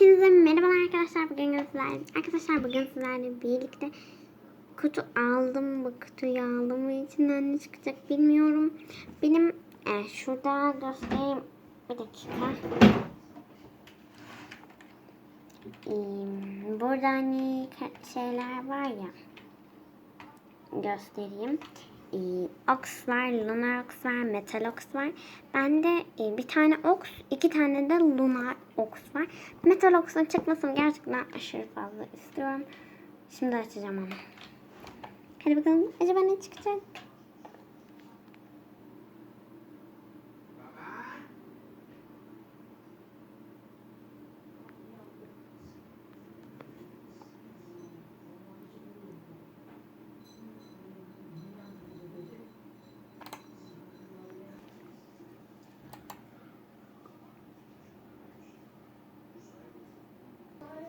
Hepinize merhabalar arkadaşlar. Bugün sizlerle, arkadaşlar bugün sizlerle birlikte kutu aldım. Bu kutuyu aldım ve içinden ne çıkacak bilmiyorum. Benim e, şurada göstereyim. Bir dakika. E, burada hani şeyler var ya. Göstereyim. E, Ox var, Lunar Ox var, Metal Ox var. Bende e, bir tane Ox, iki tane de Lunar Ox var. Metal Ox'un çıkmasını gerçekten aşırı fazla istiyorum. Şimdi açacağım onu. Hadi bakalım acaba ne çıkacak?